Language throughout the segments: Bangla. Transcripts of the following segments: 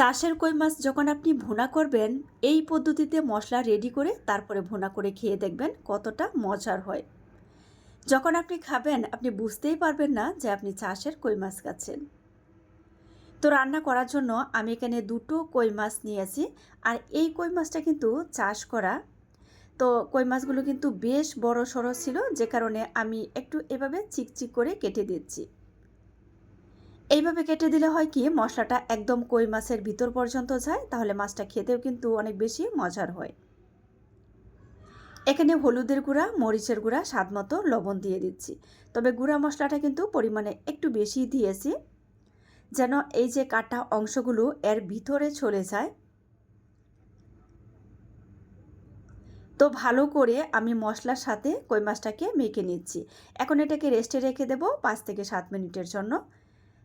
চাষের কই মাছ যখন আপনি ভুনা করবেন, এই পদ্ধতিতে মশলা রেডি করে তারপরে ভুনা করে খেয়ে দেখবেন কতটা মজার হয়। যখন আপনি খাবেন, আপনি বুঝতেই পারবেন না যে আপনি চাষের কই মাছ খাচ্ছেন। তো রান্না করার জন্য আমি এখানে দুটো কই মাছ নিয়েছি আর এই কই মাছটা কিন্তু চাষ করা। তো কই মাছগুলো কিন্তু বেশ বড় সড়ো ছিল, যে কারণে আমি একটু এভাবে চিকচিক করে কেটে দিচ্ছি। এইভাবে কেটে দিলে হয় কি, মশলাটা একদম কই মাছের ভিতর পর্যন্ত যায়, তাহলে মাছটা খেতেও কিন্তু অনেক বেশি মজার হয়। এখানে হলুদের গুঁড়া, মরিচের গুঁড়া স্বাদ মতো লবণ দিয়ে দিচ্ছি। তবে গুঁড়া মশলাটা কিন্তু পরিমাণে একটু বেশি দিয়েছি, যেন এই যে কাটা অংশগুলো এর ভিতরে চলে যায়। তো ভালো করে আমি মশলার সাথে কই মাছটাকে মেখে নিচ্ছি। এখন এটাকে রেস্টে রেখে দেবো পাঁচ থেকে সাত মিনিটের জন্য।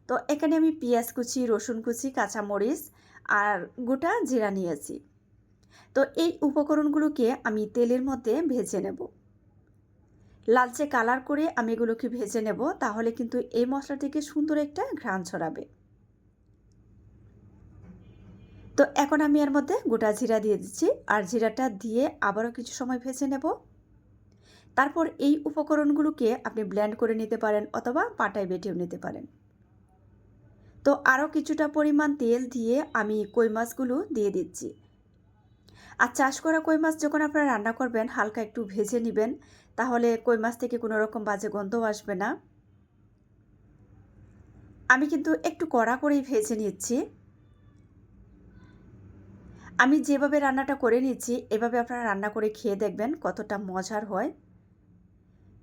তো এখানে আমি পেঁয়াজ কুচি, রসুন কুচি, কাঁচামরিচ আর গোটা জিরা নিয়েছি। তো এই উপকরণগুলোকে আমি তেলের মধ্যে ভেজে নেব। লালচে কালার করে আমি এগুলোকে ভেজে নেব, তাহলে কিন্তু এই মশলাটিকে সুন্দর একটা ঘ্রাণ ছড়াবে। তো এখন আমি এর মধ্যে গোটা জিরা দিয়ে দিচ্ছি আর জিরাটা দিয়ে আবারও কিছু সময় ভেজে নেব। তারপর এই উপকরণগুলোকে আপনি ব্লেন্ড করে নিতে পারেন অথবা পাটায় বেটেও নিতে পারেন। তো আরও কিছুটা পরিমাণ তেল দিয়ে আমি কই মাছগুলো দিয়ে দিচ্ছি। আর চাষ করা কই মাছ যখন আপনারা রান্না করবেন, হালকা একটু ভেজে নেবেন, তাহলে কই মাছ থেকে কোনো রকম বাজে গন্ধ আসবে না। আমি কিন্তু একটু কড়া করেই ভেজে নিচ্ছি। আমি যেভাবে রান্নাটা করে নিচ্ছি, এভাবে আপনারা রান্না করে খেয়ে দেখবেন কতটা মজার হয়।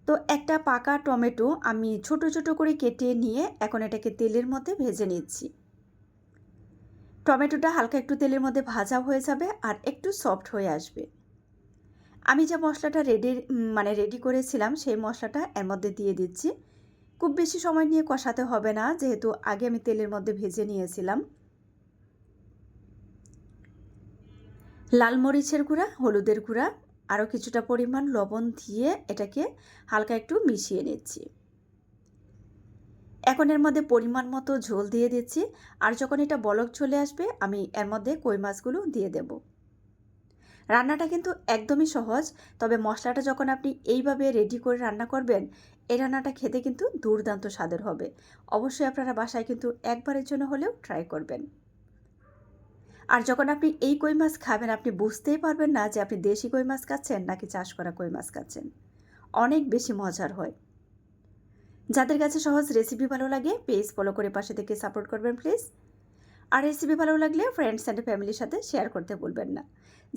তো একটা পাকা টমেটো আমি ছোট ছোট করে কেটে নিয়ে এখন এটাকে তেলের মধ্যে ভেজে নিচ্ছি। টমেটোটা হালকা একটু তেলের মধ্যে ভাজা হয়ে যাবে আর একটু সফট হয়ে আসবে। আমি যে মশলাটা রেডি মানে রেডি করেছিলাম সেই মশলাটা এর মধ্যে দিয়ে দিচ্ছি। খুব বেশি সময় নিয়ে কষাতে হবে না, যেহেতু আগে আমি তেলের মধ্যে ভেজে নিয়েছিলাম। লাল মরিচের গুঁড়া, হলুদের গুঁড়া আরও কিছুটা পরিমাণ লবণ দিয়ে এটাকে হালকা একটু মিশিয়ে নিচ্ছি। এখন এর মধ্যে পরিমাণ মতো ঝোল দিয়ে দিচ্ছি। আর যখন এটা বলক চলে আসবে, আমি এর মধ্যে কই মাছগুলো দিয়ে দেব। রান্নাটা কিন্তু একদমই সহজ, তবে মশলাটা যখন আপনি এইভাবে রেডি করে রান্না করবেন, এই রান্নাটা খেতে কিন্তু দুর্দান্ত স্বাদের হবে। অবশ্যই আপনারা বাসায় কিন্তু একবারের জন্য হলেও ট্রাই করবেন। আর যখন আপনি এই কই মাছ খাবেন, আপনি বুঝতেই পারবেন না যে আপনি দেশি কই মাছ খাচ্ছেন নাকি চাষ করা কই মাছ খাচ্ছেন। অনেক বেশি মজার হয়। যাদের কাছে সহজ রেসিপি ভালো লাগে পেজ ফলো করে পাশে থেকে সাপোর্ট করবেন প্লিজ আর রেসিপি ভালো লাগলে ফ্রেন্ডস অ্যান্ড ফ্যামিলির সাথে শেয়ার করতে ভুলবেন না।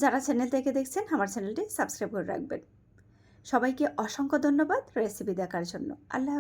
যারা চ্যানেল থেকে দেখছেন, আমার চ্যানেলটি সাবস্ক্রাইব করে রাখবেন। সবাইকে অসংখ্য ধন্যবাদ রেসিপি দেখার জন্য। আল্লাহ